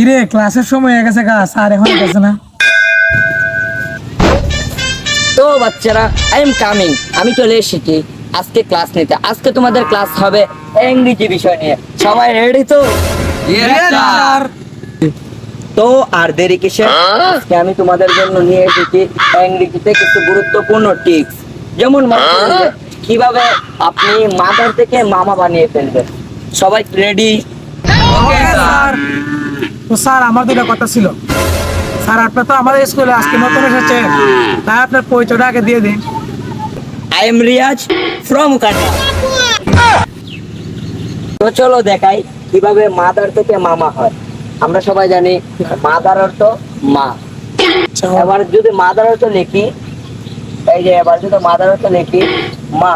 কিরে ক্লাসের সময় হয়ে গেছে গা স্যার এখন গেছে না। তো বাচ্চারা আই এম কামিং আমি চলে এসেছি। আজকে ক্লাস নিতে। আজকে তোমাদের ক্লাস হবে ইংরেজি বিষয় নিয়ে। সবাই রেডি তো? স্যার তো আর দেরি কিসে আজকে আমি তোমাদের জন্য নিয়ে এসেছি ইংরেজিতে কিছু গুরুত্বপূর্ণ টিপস যেমন মনে কীভাবে আপনি মাদার থেকে মামা বানিয়ে ফেলবেন। সবাই রেডি ওকে স্যার তো স্যার, আমার দুটো কথা ছিল। স্যার আপনার তো আমাদের স্কুলে আজকে নতুন এসেছে। তাই আপনার পরিচয়টা আগে দিয়ে দিন। আই এম রিয়াজ ফ্রম কাটা তো চলো দেখাই কীভাবে মাদার থেকে মামা হয়। আমরা সবাই জানি মাদার অর্থ মা। এবার যদি মাদার অর্থ লিখি, এই যে এবার যদি মাদার অর্থ লিখি, মা।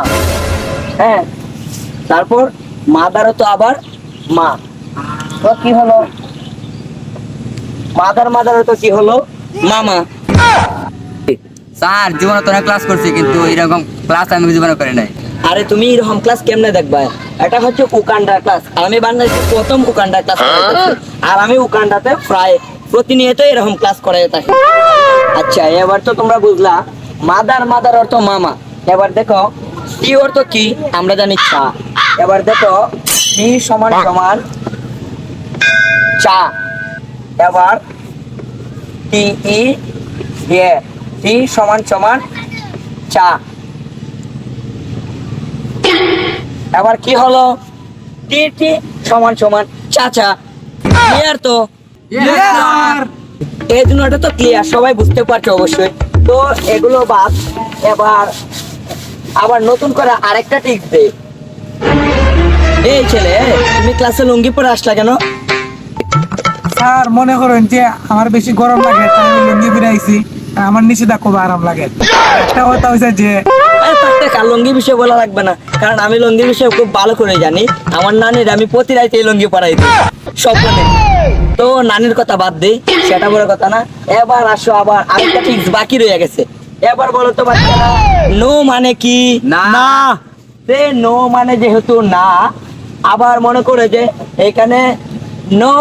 হ্যাঁ তারপর মাদার অর্থ আবার মা। তো কি হলো? মাদার মাদার অর্থ কি হলো? মামা। স্যার জীবনে তো ক্লাস করছি কিন্তু এরকম ক্লাস আমি জীবনে করি নাই। আরে তুমি এরকম ক্লাস কেমনে দেখবা? এটা হচ্ছে উকান্ডা ক্লাস আমি বাংলাদেশের প্রথম উকান্ডা ক্লাস আর আমি উকান্ডাতে প্রায় প্রতিনিয়ত এরকম ক্লাস করাই থাকি। আচ্ছা এবার তো তোমরা বুঝলা মাদার মাদার অর্থ মামা। এবার দেখো কি অর্থ কি আমরা জানি চা। এবার দেখো কি সমান সমান চা। এবার টি ই এ টি সমান সমান চা। এবার কি হলো? টি টি সমান সমান চাচা ক্লিয়ার তো? এই দুটোটা তো ক্লিয়ার সবাই বুঝতে পারছ অবশ্যই। তো এগুলো বাদ এবার আবার নতুন করে আরেকটা টিপস দে এই ছেলে তুমি ক্লাসে লুঙ্গি পরে আসলা কেন? স্যার মনে করেন যে আমার বেশি গরম লাগে তাই লুঙ্গি ফিরে আইছি। আমার নিচে দা খুব আরাম লাগে। একটা কথা হয়েছে যে আরে আর লুঙ্গি বিষয়ে বলা লাগবে না? কারণ আমি লুঙ্গি বিষয়ে খুব ভালো করে জানি। আমার নানির আমি প্রতি রাইতে এই লুঙ্গি পরাই দিই। স্বপ্নে। তো নানির কথা বাদ দেই সেটা বড় কথা না। এবার আসো আবার আরেকটা টিপস বাকি রয়ে গেছে। এবার বলো তো বাচ্চারা নো মানে কি? না। সে নো মানে যেহেতু না আবার মনে করে যে এখানে নো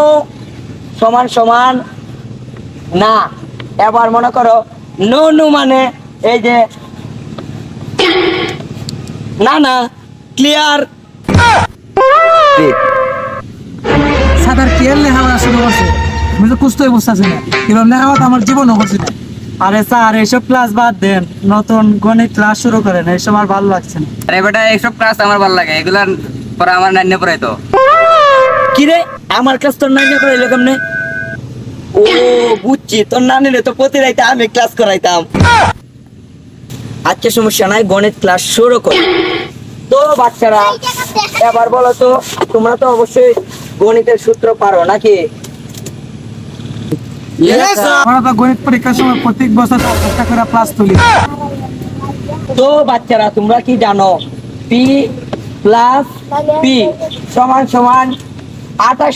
সমান সমান না। এবার মনে করো নো নো মানে এই যে না না ক্লিয়ার সাঁতার কেয়ার লেখাপড়া শুরু করছে। আমি তো কুস্তই বুঝতেছি না। এরকম লেখাপড়া আমার জীবনও করছি না। আরে স্যার এইসব ক্লাস বাদ দেন। নতুন গণিত ক্লাস শুরু করেন এইসব আর ভালো লাগছে না। আরে বেটা এইসব ক্লাস আমার ভালো লাগে। এগুলার পরে আমার নান্য পড়াই তো কি রে আমার ক্লাস তোর নানি করে এলো কেমনে? ও বুঝছি। তোর তো প্রতি রাইতে আমি ক্লাস করাইতাম। আজকে সমস্যা নাই গণিত ক্লাস শুরু কর। তো বাচ্চারা এবার বলো তো তোমরা তো অবশ্যই গণিতের সূত্র পারো নাকি? তো গণিত পরীক্ষার সময় প্রত্যেক বছর করে তুলি। তো বাচ্চারা তোমরা কি জানো? পি প্লাস পি সমান সমান আঠাশ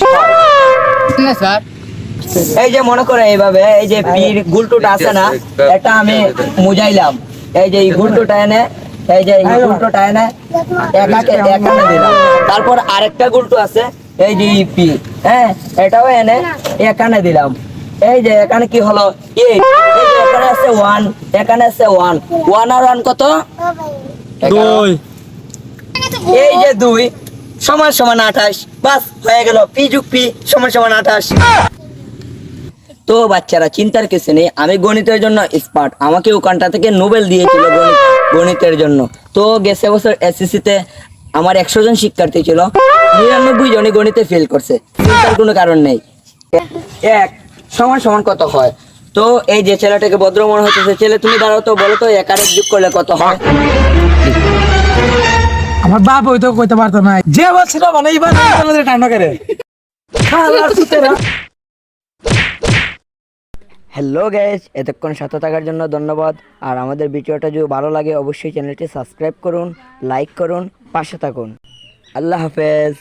স্যার এই যে মনে করে এইভাবে এই যে পির গুলটুটা আছে না এটা আমি মুজাইলাম। এই যে গুলটুটা এনে এই যে গুলটুটা এনে একাকে এখানে দিলাম। তারপর আরেকটা গুলটু আছে এই যে পি হ্যাঁ এটাও এনে এখানে দিলাম। এই যে এখানে কি হলো? এই এখানে আছে ওয়ান এখানে আছে ওয়ান ওয়ান আর ওয়ান কত? দুই। এই যে দুই সমান সমান আঠাশ বাস হয়ে গেল। পি যুগ পি সমান সমান আঠাশ। তো বাচ্চারা চিন্তার কিছু নেই। আমি গণিতের জন্য স্পার্ট আমাকে ওখানটা থেকে নোবেল দিয়েছিল গণিত গণিতের জন্য। তো গেছে বছর এসএসসি তে আমার একশো জন শিক্ষার্থী ছিল। নিরানব্বই জনই গণিতে ফেল করছে। চিন্তার কোনো কারণ নেই। এক সমান সমান কত হয়? তো এই যে ছেলেটাকে ভদ্র মনে হচ্ছে ছেলে তুমি দাঁড়াও তো বলো তো এক আর এক যোগ করলে কত হয়? আমার বাপ হয়তো কইতে পারতো না। যে বলছিল মানে এইবার ঠান্ডা করে। হ্যালো গ্যাস এতক্ষণ সাথে থাকার জন্য ধন্যবাদ। আর আমাদের ভিডিওটা যদি ভালো লাগে, অবশ্যই চ্যানেলটি সাবস্ক্রাইব করুন লাইক করুন, পাশে থাকুন। আল্লাহ হাফেজ।